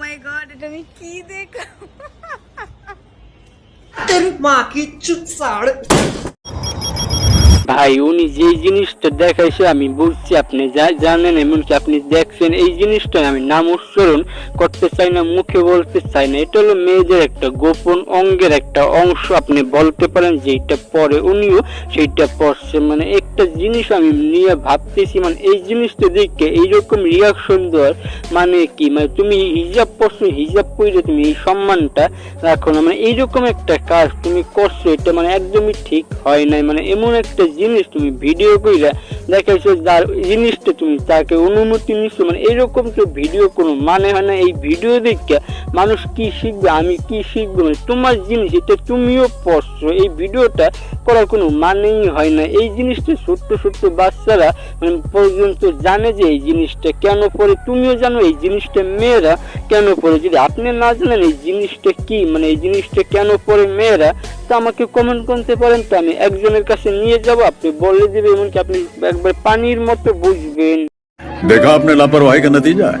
মাই god এটা আমি কি দেখলাম तेरी माँ की चुत साड़ ভাই, উনি যে জিনিসটা দেখাইছে, আমি বুঝছি আপনি যা জানেন, এমনকি আপনি দেখছেন, এই জিনিসটা আমি নাম উচ্চারণ করতে চাই না, মুখে বলতে চাই না। এটা হলো মেয়েদের একটা, গোপন অঙ্গের একটা অংশ, আপনি বলতে পারেন যেটা পরে উনিও সেইটা পড়ছে মানে একটা জিনিস আমি নিয়ে ভাবতেছি মানে এই জিনিসটা দেখে এইরকম রিয়াকশন দেওয়ার মানে কি? মানে তুমি হিজাব পরছো, হিজাব পরে তুমি এই সম্মানটা রাখো না। মানে এইরকম একটা কাজ তুমি করছ, এটা মানে একদমই ঠিক হয় নাই। মানে এমন একটা জিনিস তুমি ভিডিও কইরা দেখাইছো যার জিনিসটা তুমি, তাকে অনুমতি নিচ্ছ মানে এরকম তো ভিডিও কোনো মানে হয় না। এই ভিডিও দেখে মানুষ কি শিখবে, আমি কি শিখব? মানে তোমার জিনিস, এটা তুমিও পড়ছো। এই ভিডিওটা করার কোনো মানেই হয় না। এই জিনিসটা ছোট্ট ছোট্ট বাচ্চারা মানে পর্যন্ত জানে যে এই জিনিসটা কেন পড়ে। তুমিও জানো এই জিনিসটা মেয়েরা কেন পড়ে। যদি আপনি না জানেন এই জিনিসটা কি মানে এই জিনিসটা কেন পড়ে মেয়েরা, তা আমাকে কমেন্ট করতে পারেন। তো আমি একজনের কাছে নিয়ে যাব, আপনি বলে দেবে, এমনকি আপনি একবার পানির মতো বুঝবেন देखा आपने लापरवाही का नतीजा है